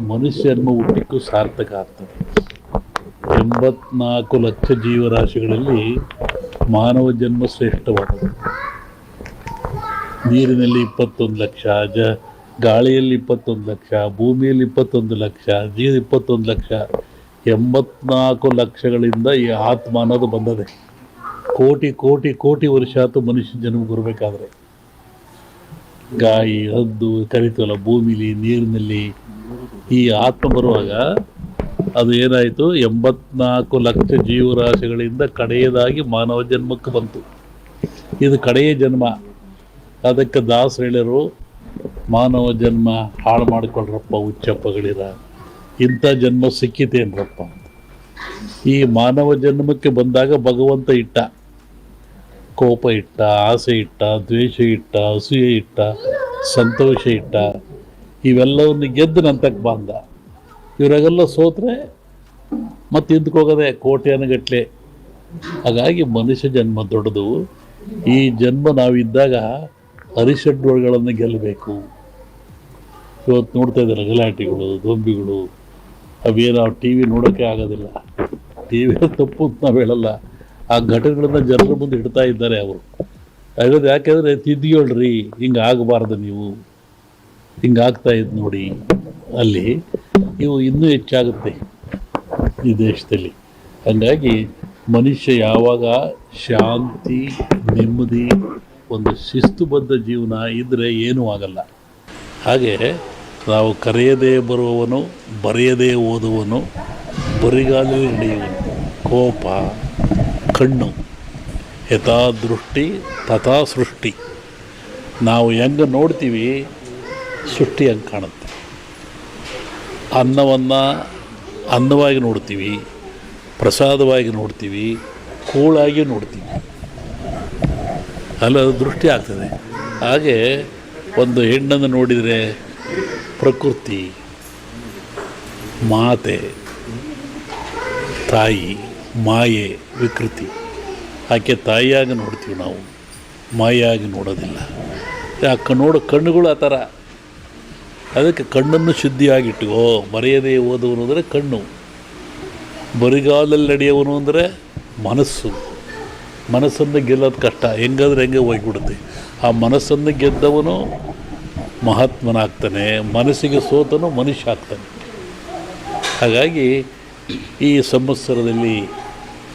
ಮನುಷ್ಯ ಜನ್ಮ ಹುಟ್ಟಿಕ್ಕೂ ಸಾರ್ಥಕ ಆಗ್ತದೆ. ಎಂಬತ್ನಾಲ್ಕು ಲಕ್ಷ ಜೀವರಾಶಿಗಳಲ್ಲಿ ಮಾನವ ಜನ್ಮ ಶ್ರೇಷ್ಠವಾದದ್ದು. ನೀರಿನಲ್ಲಿ ಇಪ್ಪತ್ತೊಂದು ಲಕ್ಷ, ಜ, ಗಾಳಿಯಲ್ಲಿ ಇಪ್ಪತ್ತೊಂದು ಲಕ್ಷ, ಭೂಮಿಯಲ್ಲಿ ಇಪ್ಪತ್ತೊಂದು ಲಕ್ಷ ಜೀವ ಇಪ್ಪತ್ತೊಂದು ಲಕ್ಷ, ಎಂಬತ್ನಾಲ್ಕು ಲಕ್ಷಗಳಿಂದ ಈ ಆತ್ಮ ಅನ್ನೋದು ಬಂದದೆ. ಕೋಟಿ ಕೋಟಿ ಕೋಟಿ ವರ್ಷ ಆತು ಮನುಷ್ಯ ಜನ್ಮ ಬರಬೇಕಾದ್ರೆ. ಗಾಯಿ, ಹದ್ದು ಕರಿತೀವಲ್ಲ ಭೂಮಿಲಿ, ನೀರಿನಲ್ಲಿ ಈ ಆತ್ಮ ಬರುವಾಗ ಅದು ಏನಾಯಿತು? ಎಂಬತ್ನಾಲ್ಕು ಲಕ್ಷ ಜೀವರಾಶಿಗಳಿಂದ ಕಡೆಯದಾಗಿ ಮಾನವ ಜನ್ಮಕ್ಕೆ ಬಂತು. ಇದು ಕಡೆಯ ಜನ್ಮ. ಅದಕ್ಕೆ ದಾಸ ಹೇಳಿರು ಮಾನವ ಜನ್ಮ ಹಾಳು ಮಾಡಿಕೊಳ್ಳ್ರಪ್ಪ ಉಚ್ಚಪ್ಪಗಳಿರ ಇಂಥ ಜನ್ಮ ಸಿಕ್ಕಿತೇನ್ರಪ್ಪ ಈ ಮಾನವ ಜನ್ಮಕ್ಕೆ ಬಂದಾಗ ಭಗವಂತ ಇಟ್ಟ. ಕೋಪ ಇಟ್ಟ, ಆಸೆ ಇಟ್ಟ, ದ್ವೇಷ ಇಟ್ಟ, ಅಸೂಯೆ ಇಟ್ಟ, ಸಂತೋಷ ಇಟ್ಟ, ಇವೆಲ್ಲವನ್ನು ಗೆದ್ದು ನಂತಕ್ಕೆ ಬಂದ. ಇವರಾಗೆಲ್ಲ ಸೋತ್ರೆ ಮತ್ತೆ ಹಿಂದ್ಕೋಗದೆ ಕೋಟ್ಯಾನುಗಟ್ಲೆ ಹಾಗಾಗಿ ಮನುಷ್ಯ ಜನ್ಮ ದೊಡ್ಡದು. ಈ ಜನ್ಮ ನಾವಿದ್ದಾಗ ಹರಿಷಡ್ಗಳನ್ನು ಗೆಲ್ಲಬೇಕು. ಇವತ್ತು ನೋಡ್ತಾ ಇದ್ದಾರೆ ಗಲಾಟೆಗಳು ದೊಂಬಿಗಳು ಅವೇನು ಟಿ ವಿ ನೋಡೋಕ್ಕೆ ಆಗೋದಿಲ್ಲ. ಟಿ ವಿ ತಪ್ಪು ಅಂತ ನಾವು ಹೇಳಲ್ಲ. ಆ ಘಟನೆಗಳನ್ನ ಜನರ ಮುಂದೆ ಇಡ್ತಾ ಇದ್ದಾರೆ ಅವರು. ಹಾಗಾದ್ರೆ ಯಾಕೆಂದರೆ ತಿದ್ದಿಯೊಳ್ರಿ ಹಿಂಗೆ ಆಗಬಾರ್ದು ನೀವು. ಹಿಂಗಾಗ್ತಾ ಇದ್ದು ನೋಡಿ. ಅಲ್ಲಿ ಇವು ಇನ್ನೂ ಹೆಚ್ಚಾಗುತ್ತೆ ಈ ದೇಶದಲ್ಲಿ. ಹಾಗಾಗಿ ಮನುಷ್ಯ ಯಾವಾಗ ಶಾಂತಿ, ನೆಮ್ಮದಿ, ಒಂದು ಶಿಸ್ತುಬದ್ಧ ಜೀವನ ಇದ್ದರೆ ಏನೂ ಆಗಲ್ಲ. ಹಾಗೆ ನಾವು ಕರೆಯದೇ ಬರುವವನು, ಬರೆಯದೇ ಓದುವನು ಬರಿಗಾಲಲ್ಲಿ ನಡೆಯುವನು. ಕೋಪ ಕಣ್ಣು. ಯಥಾ ದೃಷ್ಟಿ ತಥಾ ಸೃಷ್ಟಿ. ನಾವು ಹೆಂಗೆ ನೋಡ್ತೀವಿ, ಸೃಷ್ಟಿ ಹಂಗೆ ಕಾಣುತ್ತೆ. ಅನ್ನವನ್ನು ಅನ್ನವಾಗಿ ನೋಡ್ತೀವಿ, ಪ್ರಸಾದವಾಗಿ ನೋಡ್ತೀವಿ, ಕೂಳಾಗಿ ನೋಡ್ತೀವಿ. ಅಲ್ಲ ದೃಷ್ಟಿ ಆಗ್ತದೆ. ಹಾಗೆ ಒಂದು ಹೆಣ್ಣನ್ನು ನೋಡಿದರೆ ಪ್ರಕೃತಿ, ಮಾತೆ, ತಾಯಿ, ಮಾಯೆ ವಿಕೃತಿ. ಆಕೆ ತಾಯಿಯಾಗಿ ನೋಡ್ತೀವಿ ನಾವು. ಮಾಯಾಗಿ ನೋಡೋದಿಲ್ಲ. ಆ ನೋಡೋ, ಕಣ್ಣುಗಳು ಆ ಥರ. ಅದಕ್ಕೆ ಕಣ್ಣನ್ನು ಶುದ್ಧಿಯಾಗಿಟ್ಟುಕೋ ಮರೆಯದೇ ಓದುವನು ಅಂದರೆ ಕಣ್ಣು. ಬರಿಗಾಲಲ್ಲಿ ನಡೆಯವನು ಅಂದರೆ ಮನಸ್ಸು. ಮನಸ್ಸನ್ನು ಗೆಲ್ಲೋದು ಕಷ್ಟ. ಹೆಂಗಾದ್ರೆ ಹೆಂಗೆ ಹೋಗ್ಬಿಡುತ್ತೆ. ಆ ಮನಸ್ಸನ್ನು ಗೆದ್ದವನು ಮಹಾತ್ಮನಾಗ್ತಾನೆ. ಮನಸ್ಸಿಗೆ ಸೋತನು ಮನುಷ್ಯ ಆಗ್ತಾನೆ. ಹಾಗಾಗಿ ಈ ಸಂವತ್ಸರದಲ್ಲಿ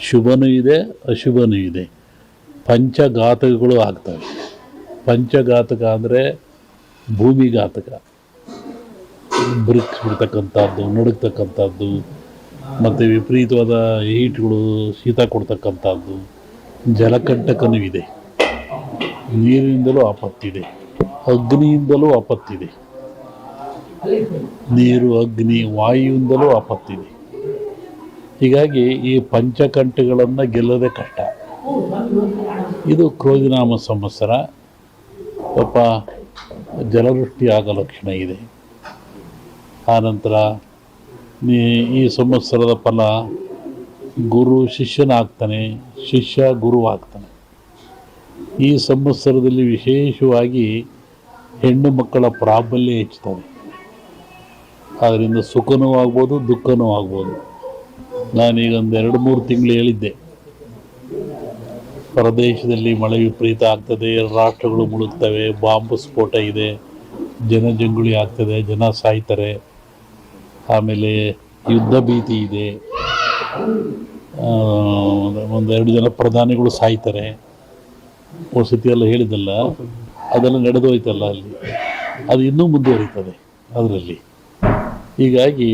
ಶುಭನೂ ಇದೆ, ಅಶುಭನೂ ಇದೆ. ಪಂಚಘಾತಕಗಳು ಆಗ್ತವೆ. ಪಂಚಘಾತಕ ಅಂದರೆ ಭೂಮಿಘಾತಕ. ಬ್ರಿಕ್ಸ್ ಬಿಡ್ತಕ್ಕಂಥದ್ದು ನಡುಗ್ತಕ್ಕಂಥದ್ದು, ಮತ್ತು ವಿಪರೀತವಾದ ಹೀಟ್ಗಳು, ಶೀತ ಕೊಡ್ತಕ್ಕಂಥದ್ದು, ಜಲಕಂಟಕನೂ ಇದೆ. ನೀರಿನಿಂದಲೂ ಆಪತ್ತಿದೆ. ಅಗ್ನಿಯಿಂದಲೂ ಆಪತ್ತಿದೆ. ನೀರು, ಅಗ್ನಿ, ವಾಯುವಿಂದಲೂ ಆಪತ್ತಿದೆ. ಹೀಗಾಗಿ ಈ ಪಂಚಕಂಠಿಗಳನ್ನು ಗೆಲ್ಲೋದೇ ಕಷ್ಟ. ಇದು ಕ್ರೋಧಿನಾಮ ಸಂವತ್ಸರ. ಪಾಪ ಜಲವೃಷ್ಟಿ ಆಗೋ ಲಕ್ಷಣ ಇದೆ. ಆನಂತರ ಈ ಸಂವತ್ಸರದ ಫಲ ಗುರು ಶಿಷ್ಯನಾಗ್ತಾನೆ, ಶಿಷ್ಯ ಗುರು ಆಗ್ತಾನೆ. ಈ ಸಂವತ್ಸರದಲ್ಲಿ ವಿಶೇಷವಾಗಿ ಹೆಣ್ಣು ಮಕ್ಕಳ ಪ್ರಾಬಲ್ಯ ಹೆಚ್ಚುತ್ತದೆ. ಅದರಿಂದ ಸುಖನೂ ಆಗ್ಬೋದು, ದುಃಖನೂ ಆಗ್ಬೋದು. ನಾನೀಗ ಒಂದು ಎರಡು ಮೂರು ತಿಂಗಳು ಹೇಳಿದ್ದೆ. ಪ್ರದೇಶದಲ್ಲಿ ಮಳೆ ವಿಪರೀತ ಆಗ್ತದೆ, ರಾಷ್ಟ್ರಗಳು ಮುಳುಗ್ತವೆ, ಬಾಂಬ್ ಸ್ಫೋಟ ಇದೆ ಜನಜಂಗುಳಿ ಆಗ್ತದೆ, ಜನ ಸಾಯ್ತಾರೆ, ಆಮೇಲೆ ಯುದ್ಧ ಭೀತಿ ಇದೆ. ಒಂದೆರಡು ಜನ ಪ್ರಧಾನಿಗಳು ಸಾಯ್ತಾರೆ. ವಸತಿ ಎಲ್ಲ ಹೇಳಿದ್ದಲ್ಲ, ಅದೆಲ್ಲ ನಡೆದೋಯ್ತಲ್ಲ ಅಲ್ಲಿ. ಅದು ಇನ್ನೂ ಮುಂದುವರಿತದೆ, ಅದರಲ್ಲಿ. ಹೀಗಾಗಿ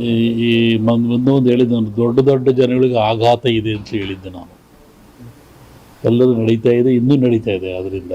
ಈ- ಮುಂದೆ ಒಂದು ಹೇಳಿದ್ದೆ ದೊಡ್ಡ ದೊಡ್ಡ ಜನಗಳಿಗೆ ಆಘಾತ ಇದೆ ಅಂತ ಹೇಳಿದ್ದೆ ನಾನು. ಎಲ್ಲರೂ ನಡೀತಾ ಇದೆ, ಇನ್ನೂ ನಡೀತಾ ಇದೆ. ಆದ್ದರಿಂದ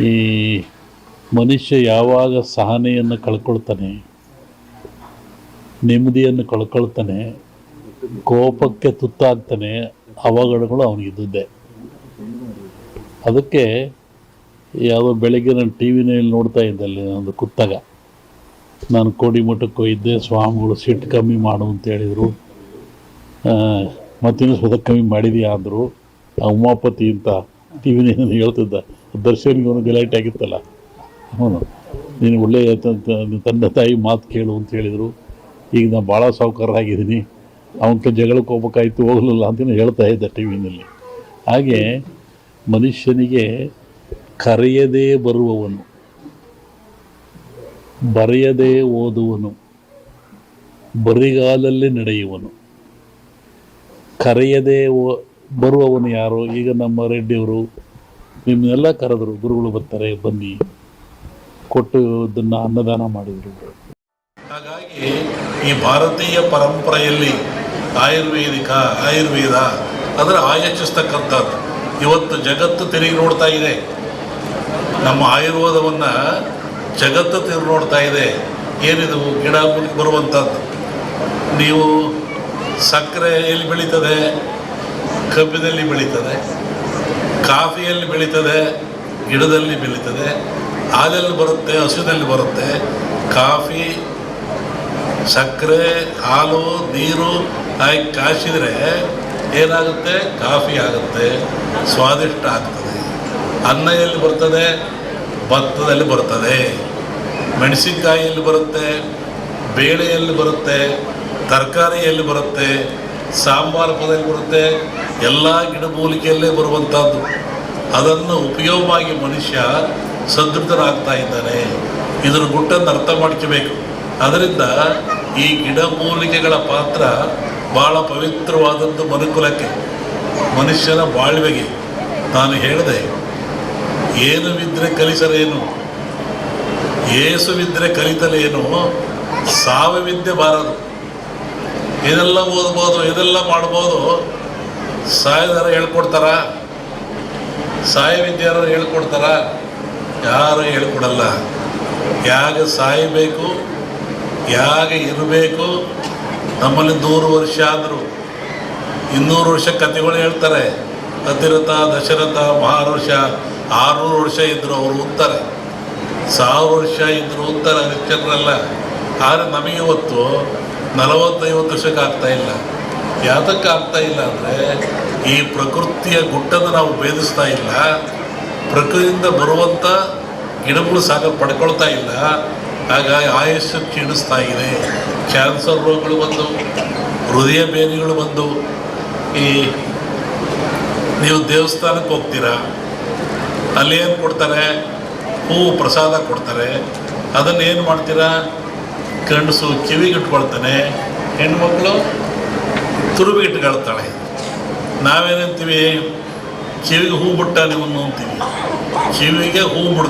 ಈ ಮನುಷ್ಯ ಯಾವಾಗ ಸಹನೆಯನ್ನು ಕಳ್ಕೊಳ್ತಾನೆ, ನೆಮ್ಮದಿಯನ್ನು ಕಳ್ಕೊಳ್ತಾನೆ, ಕೋಪಕ್ಕೆ ತುತ್ತಾಗ್ತಾನೆ, ಅವಘಡಗಳು ಅವನಿಗಿದ್ದೇ ಅದಕ್ಕೆ ಯಾವುದೋ ಬೆಳಗ್ಗೆ ನಾನು ಟಿ ವಿನಲ್ಲಿ ನೋಡ್ತಾ ಇದ್ದಲ್ಲಿ ಒಂದು ಕುತ್ತಾಗ ನಾನು ಕೋಡಿಮಠಕ್ಕೆ ಹೋಗಿದ್ದೆ ಸ್ವಾಮಿಗಳು ಸಿಟ್ಟು ಕಮ್ಮಿ ಮಾಡು ಅಂತ ಹೇಳಿದರು. ಮತ್ತಿನ್ನು ಸ್ವತಃ ಕಮ್ಮಿ ಮಾಡಿದೀಯಾ ಅಂದರು. ಆ ಉಮಾಪತಿ ಅಂತ ಟಿ ವಿನಲ್ಲಿ ಹೇಳ್ತಿದ್ದ, ದರ್ಶನ್ಗೆ ಅವನು ಗಲಾಟೆ ಆಗಿತ್ತಲ್ಲ. ಹ್ಞೂ ನೀನು ಒಳ್ಳೆಯ ತಂದೆ ತಾಯಿ ಮಾತು ಕೇಳು ಅಂತ ಹೇಳಿದರು. ಈಗ ನಾನು ಭಾಳ ಸಾವುಕಾರ ಆಗಿದ್ದೀನಿ ಅವನ ಜಗಳಕ್ಕೆ ಹೋಗ್ಬೇಕಾಯ್ತು, ಹೋಗಲಿಲ್ಲ ಅಂತಲೂ ಹೇಳ್ತಾ ಇದ್ದೆ ಟಿ ವಿನಲ್ಲಿ ಹಾಗೆ ಮನುಷ್ಯನಿಗೆ ಕರೆಯದೇ ಬರುವವನು. ಬರೆಯದೇ ಓದುವನು, ಬರಿಗಾಲಲ್ಲಿ ನಡೆಯುವನು. ಕರೆಯದೇ ಓ- ಬರುವವನು ಯಾರು? ಈಗ ನಮ್ಮ ರೆಡ್ಡಿಯವರು ನಿಮ್ಮನ್ನೆಲ್ಲ ಕರೆದರು, ಗುರುಗಳು ಬರ್ತಾರೆ, ಬನ್ನಿ. ಕೊಟ್ಟು ಇದನ್ನು ಅನ್ನದಾನ ಮಾಡಿದರು. ಹಾಗಾಗಿ ಈ ಭಾರತೀಯ ಪರಂಪರೆಯಲ್ಲಿ ಆಯುರ್ವೇದಿಕ, ಆಯುರ್ವೇದ, ಅಂದರೆ ಆಯೋಜಿಸ್ತಕ್ಕಂಥದ್ದು ಇವತ್ತು ಜಗತ್ತು ತಿರುಗಿ ನೋಡ್ತಾ ಇದೆ. ನಮ್ಮ ಆಯುರ್ವೇದವನ್ನು ಜಗತ್ತು ತಿರು ನೋಡ್ತಾ ಇದೆ. ಏನಿದು? ಗಿಡ ಮೂಲಿಕೆ ಬರುವಂಥದ್ದು ನೀವು ಸಕ್ಕರೆ ಎಲ್ಲಿ ಬೆಳೀತದೆ? ಕಬ್ಬಿನಲ್ಲಿ ಬೆಳೀತದೆ. ಕಾಫಿಯಲ್ಲಿ ಬೆಳೀತದೆ. ಗಿಡದಲ್ಲಿ ಬೆಳೀತದೆ. ಹಾಲಲ್ಲಿ ಬರುತ್ತೆ ಹಸುವಿನಲ್ಲಿ ಬರುತ್ತೆ. ಕಾಫಿ, ಸಕ್ಕರೆ, ಹಾಲು, ನೀರು ಹಾಕಿ ಕಾಯಿಸಿದರೆ ಏನಾಗುತ್ತೆ? ಕಾಫಿ ಆಗುತ್ತೆ. ಸ್ವಾದಿಷ್ಟ ಆಗ್ತದೆ. ಅನ್ನ ಎಲ್ಲಿ ಬರ್ತದೆ? ಭತ್ತದಲ್ಲಿ ಬರ್ತದೆ. ಮೆಣಸಿನ್ಕಾಯಿಯಲ್ಲಿ ಬರುತ್ತೆ, ಬೇಳೆಯಲ್ಲಿ ಬರುತ್ತೆ, ತರಕಾರಿಯಲ್ಲಿ ಬರುತ್ತೆ, ಸಾಂಬಾರು ಪದಲ್ಲಿ ಬರುತ್ತೆ, ಎಲ್ಲ ಗಿಡಮೂಲಿಕೆಯಲ್ಲೇ ಬರುವಂಥದ್ದು ಅದನ್ನು ಉಪಯೋಗವಾಗಿ ಮನುಷ್ಯ ಸದೃಢನಾಗ್ತಾ ಇದ್ದಾನೆ. ಇದರ ಗುಟ್ಟನ್ನು ಅರ್ಥ ಮಾಡ್ಕೋಬೇಕು. ಅದರಿಂದ ಈ ಗಿಡಮೂಲಿಕೆಗಳ ಪಾತ್ರ ಭಾಳ ಪವಿತ್ರವಾದದ್ದು ಮನುಕುಲಕ್ಕೆ, ಮನುಷ್ಯನ ಬಾಳ್ವೆಗೆ. ನಾನು ಹೇಳಿದೆ, ಏನು ಬಿದ್ದರೆ ಕಲಿಸಲೇನು ಏಸುವಿದ್ರೆ ಕಲಿತಲೇನು ಸಾವವಿದ್ಯೆ ಬಾರದು. ಇದೆಲ್ಲ ಓದ್ಬೋದು, ಇದೆಲ್ಲ ಮಾಡ್ಬೋದು. ಸಾಯದಾರ ಹೇಳ್ಕೊಡ್ತಾರ? ಸಾಯ ವಿದ್ಯಾರು ಹೇಳ್ಕೊಡ್ತಾರ? ಯಾರು ಹೇಳ್ಕೊಡಲ್ಲ. ಯಾಗ ಸಾಯಬೇಕು, ಯಾಗ ಇರಬೇಕು, ನಮ್ಮಲ್ಲಿ ನೂರು ವರ್ಷ ಆದರು. ಇನ್ನೂರು ವರ್ಷ ಕಥೆಗಳು ಹೇಳ್ತಾರೆ. ಅತಿರಥ, ದಶರಥ ಮಹಾರುಷ ಆರುನೂರು ವರ್ಷ ಇದ್ದರು ಅವರು ಅಂತಾರೆ ಸಾವಿರ ವರ್ಷ ಇದ್ರು ಅಂತ ಹರಿಶ್ಚಂದ್ರಲ್ಲ ಆದರೆ ನಮಗೆ ಇವತ್ತು ನಲವತ್ತೈವತ್ತು ವರ್ಷಕ್ಕೆ ಆಗ್ತಾ ಇಲ್ಲ. ಯಾತಕ್ಕೆ ಆಗ್ತಾ ಇಲ್ಲ ಅಂದರೆ, ಈ ಪ್ರಕೃತಿಯ ಗುಟ್ಟದ ನಾವು ಭೇದಿಸ್ತಾ ಇಲ್ಲ. ಪ್ರಕೃತಿಯಿಂದ ಬರುವಂಥ ಗಿಡಗಳು ಸಾಕ ಪಡ್ಕೊಳ್ತಾ ಇಲ್ಲ. ಹಾಗಾಗಿ ಆಯುಷ್ಯ ಕ್ಷೀಣಿಸ್ತಾ ಇದೆ. ಕ್ಯಾನ್ಸರ್ ರೋಗಗಳು ಬಂದು, ಹೃದಯ ಬೇನೆಗಳು ಬಂದು, ಈ ನೀವು ದೇವಸ್ಥಾನಕ್ಕೆ ಹೋಗ್ತೀರಾ? ಅಲ್ಲಿ ಏನು ಕೊಡ್ತಾರೆ? ಹೂವು ಪ್ರಸಾದ ಕೊಡ್ತಾರೆ. ಅದನ್ನು ಏನು ಮಾಡ್ತೀರಾ? ಗಂಡಸು ಕಿವಿಗಿಟ್ಕೊಳ್ತಾನೆ ಹೆಣ್ಮಕ್ಳು ತುರುಬಿಗಿಟ್ಕೊಳ್ತಾಳೆ ನಾವೇನಂತೀವಿ ಕಿವಿಗೆ ಹೂ ಬಿಟ್ಟ ನೀವು ಅಂತೀವಿ. ಕಿವಿಗೆ ಹೂ ಬಿಡ್